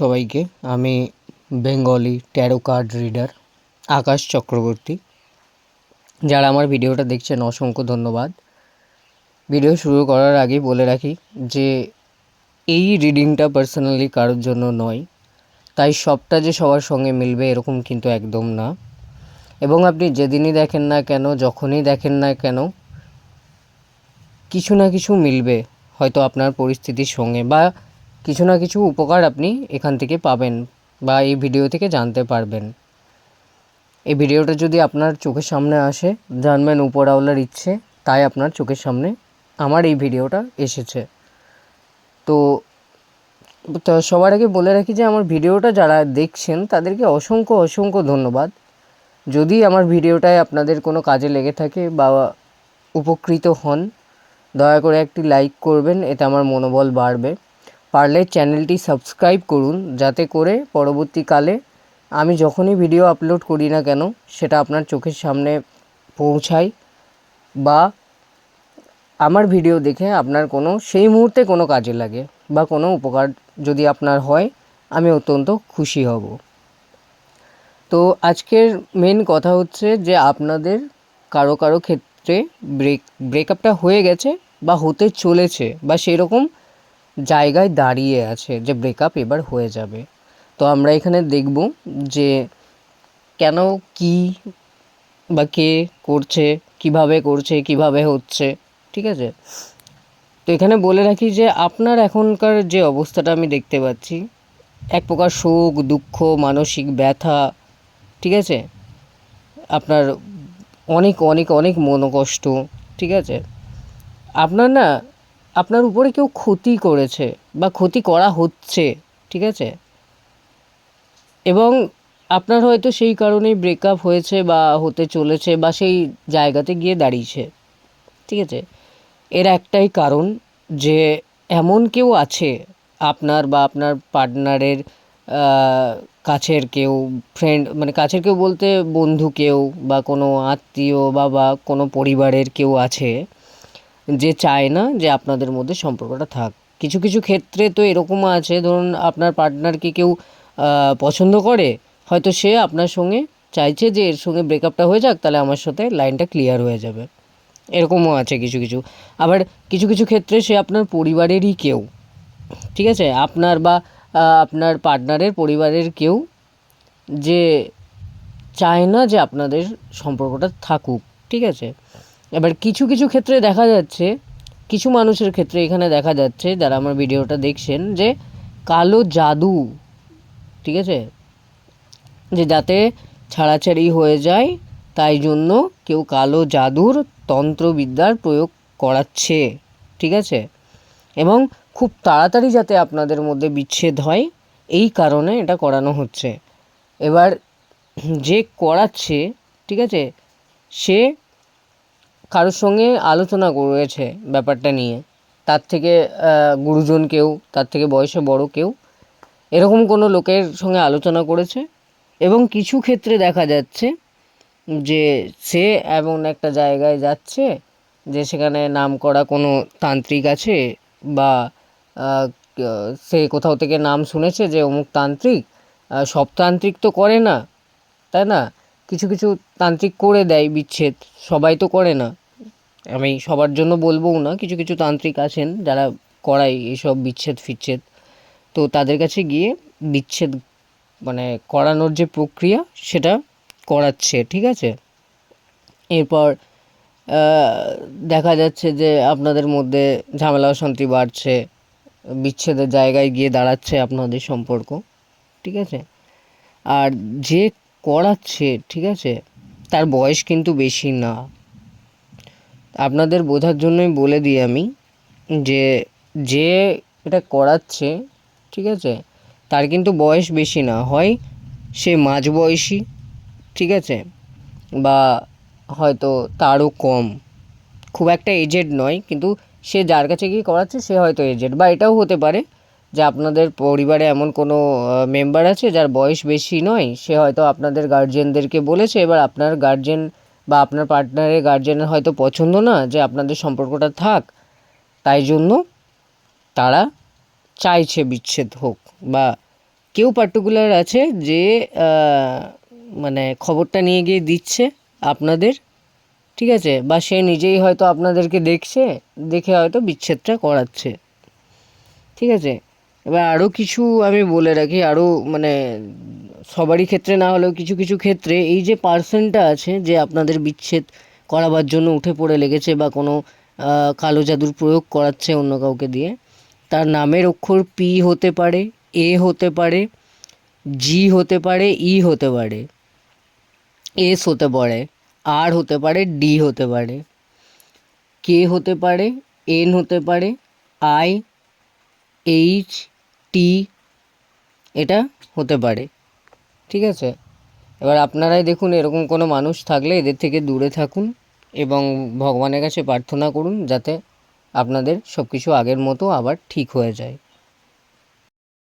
সবাইকে। আমি Bengali tarot card reader Akash Chakraborty. যারা আমার ভিডিওটা দেখছেন, অসংখ্য ধন্যবাদ। ভিডিও শুরু করার আগে বলে রাখি যে, এই রিডিংটা পার্সোনালি কারোর জন্য নয়। তাই সবটা যে সবার সঙ্গে মিলবে এরকম কিন্তু একদম না। এবং আপনি যেদিনই দেখেন না কেন, যখনই দেখেন না কেন, কিছু না কিছু মিলবে হয়তো আপনার পরিস্থিতির সঙ্গে বা কিছু না কিছু উপকার আপনি এখান থেকে পাবেন বা এই ভিডিও থেকে জানতে পারবেন। এই ভিডিওটা যদি আপনার চোখের সামনে আসে, জানবেন উপরওয়ালার ইচ্ছে, তাই আপনার চোখের সামনে আমার এই ভিডিওটা এসেছে। তো সবার আগে বলে রাখি যে আমার ভিডিওটা যারা দেখছেন, তাদেরকে অসংখ্য অসংখ্য ধন্যবাদ। যদি আমার ভিডিওটায় আপনাদের কোনো কাজে লেগে থাকে বা উপকৃত হন, দয়া করে একটি লাইক করবেন, এতে আমার মনোবল বাড়বে। পারলে চ্যানেলটি সাবস্ক্রাইব করুন যাতে করে পরবর্তীকালে আমি যখনই ভিডিও আপলোড করি না কেন সেটা আপনার চোখের সামনে পৌঁছায় বা আমার ভিডিও দেখে আপনার কোনো সেই মুহূর্তে কোনো কাজে লাগে বা কোনো উপকার যদি আপনার হয়, আমি অত্যন্ত খুশি হব। তো আজকের মেন কথা হচ্ছে যে আপনাদের কারও কারও ক্ষেত্রে ব্রেক ব্রেকআপটা হয়ে গেছে বা হতে চলেছে বা সেরকম জায়গায় দাঁড়িয়ে আছে যে ব্রেকআপ এবার হয়ে যাবে। তো আমরা এখানে দেখব যে কেন কি বা কে করছে, কীভাবে করছে, কীভাবে হচ্ছে, ঠিক আছে? তো এখানে বলে রাখি যে আপনার এখনকার যে অবস্থাটা আমি দেখতে পাচ্ছি, এক প্রকার শোক, দুঃখ, মানসিক ব্যথা, ঠিক আছে? আপনার অনেক অনেক অনেক মনোকষ্ট, ঠিক আছে? আপনার না আপনার উপরে কেউ ক্ষতি করেছে বা ক্ষতি করা হচ্ছে, ঠিক আছে? এবং আপনার হয়তো সেই কারণেই ব্রেকআপ হয়েছে বা হতে চলেছে বা সেই জায়গাতে গিয়ে দাঁড়িয়েছে, ঠিক আছে? এর একটাই কারণ যে এমন কেউ আছে, আপনার বা আপনার পার্টনারের কাছের কেউ ফ্রেন্ড মানে কাছের কেউ বলতে বন্ধু কেউ বা কোনো আত্মীয় বা বা কোনো পরিবারের কেউ আছে যে চায় না যে আপনাদের মধ্যে সম্পর্কটা থাক। কিছু কিছু ক্ষেত্রে তো এরকমও আছে, ধরুন আপনার পার্টনারকে কেউ পছন্দ করে, হয়তো সে আপনার সঙ্গে চাইছে যে এর সঙ্গে ব্রেকআপটা হয়ে যাক, তাহলে আমার সাথে লাইনটা ক্লিয়ার হয়ে যাবে। এরকমও আছে কিছু কিছু। আবার কিছু কিছু ক্ষেত্রে সে আপনার পরিবারেরই কেউ, ঠিক আছে? আপনার বা আপনার পার্টনারের পরিবারের কেউ যে চায় না যে আপনাদের সম্পর্কটা থাকুক, ঠিক আছে? এবার কিছু কিছু ক্ষেত্রে দেখা যাচ্ছে, কিছু মানুষের ক্ষেত্রে এখানে দেখা যাচ্ছে, যারা আমার ভিডিওটা দেখছেন, যে কালো জাদু, ঠিক আছে? যে যাতে ছাড়াছাড়ি হয়ে যায়, তাই জন্য কেউ কালো জাদুর তন্ত্রবিদ্যার প্রয়োগ করাচ্ছে, ঠিক আছে? এবং খুব তাড়াতাড়ি যাতে আপনাদের মধ্যে বিচ্ছেদ হয়, এই কারণে এটা করানো হচ্ছে। এবার যে করাচ্ছে, ঠিক আছে? সে কারোর সঙ্গে আলোচনা করেছে ব্যাপারটা নিয়ে। তার থেকে গুরুজন কেউ, তার থেকে বয়সে বড় কেউ, এরকম কোনো লোকের সঙ্গে আলোচনা করেছে? এবং কিছু ক্ষেত্রে দেখা যাচ্ছে যে সে এমন একটা জায়গায় যাচ্ছে যে সেখানে নাম করা কোনো তান্ত্রিক আছে বা সে কোথাও থেকে নাম শুনেছে যে অমুক তান্ত্রিক সব তান্ত্রিক তো করে না, তাই না? কিছু কিছু তান্ত্রিক করে দেয় বিচ্ছেদ, সবাই তো করে না। আমি সবার জন্য বলবও না, কিছু কিছু তান্ত্রিক আছেন যারা করায় এইসব বিচ্ছেদ ফিচ্ছেদ। তো তাদের কাছে গিয়ে বিচ্ছেদ মানে করানোর যে প্রক্রিয়া সেটা করাচ্ছে, ঠিক আছে? এরপর দেখা যাচ্ছে যে আপনাদের মধ্যে ঝামেলা অশান্তি বাড়ছে, বিচ্ছেদের জায়গায় গিয়ে দাঁড়াচ্ছে আপনাদের সম্পর্ক, ঠিক আছে? আর যে করাচ্ছে, ঠিক আছে, তার বয়স কিন্তু বেশি না। আপনাদের বোঝার জন্যই বলে দিই আমি যে যে এটা করাচ্ছে, ঠিক আছে, তার কিন্তু বয়স বেশি না। হয় সে মাঝবয়সী ঠিক আছে, বা হয়তো তারও কম। খুব একটা এজেড নয়, কিন্তু সে যার কাছে গিয়ে করাচ্ছে, সে হয়তো এজেড বা এটাও হতে পারে যে আপনাদের পরিবারে এমন কোনো মেম্বার আছে যার বয়স বেশি নয়, সে হয়তো আপনাদের গার্জেনদেরকে বলেছে, এবার আপনার গার্জেন বা আপনার পার্টনারের গার্জেনের হয়তো পছন্দ না যে আপনাদের সম্পর্কটা থাক, তাই জন্য তারা চাইছে বিচ্ছেদ হোক বা কেউ পার্টিকুলার আছে যে মানে খবরটা নিয়ে গিয়ে দিচ্ছে আপনাদের, ঠিক আছে? বা সে নিজেই হয়তো আপনাদেরকে দেখছে, দেখে হয়তো বিচ্ছেদটা করাচ্ছে, ঠিক আছে? এবার আরও কিছু আমি বলে রাখি আরও মানে সবারই ক্ষেত্রে, না হলেও কিছু কিছু ক্ষেত্রে এই যে পার্সনটা আছে যে আপনাদের বিচ্ছেদ করাবার জন্য উঠে পড়ে লেগেছে বা কোনো কালো জাদুর প্রয়োগ করাচ্ছে অন্য কাউকে দিয়ে, তার নামের অক্ষর পি হতে পারে, এ হতে পারে, জি হতে পারে, ই হতে পারে, এস হতে পারে, আর হতে পারে, ডি হতে পারে, কে হতে পারে, এন হতে পারে, আই, এইচ, টি, এটা হতে পারে। ঠিক আছে? এবার আপনারাই দেখুন এরকম কোনো মানুষ থাকলে এদের থেকে দূরে থাকুন এবং ভগবানের কাছে প্রার্থনা করুন যাতে আপনাদের সব কিছু আগের মতো আবার ঠিক হয়ে যায়।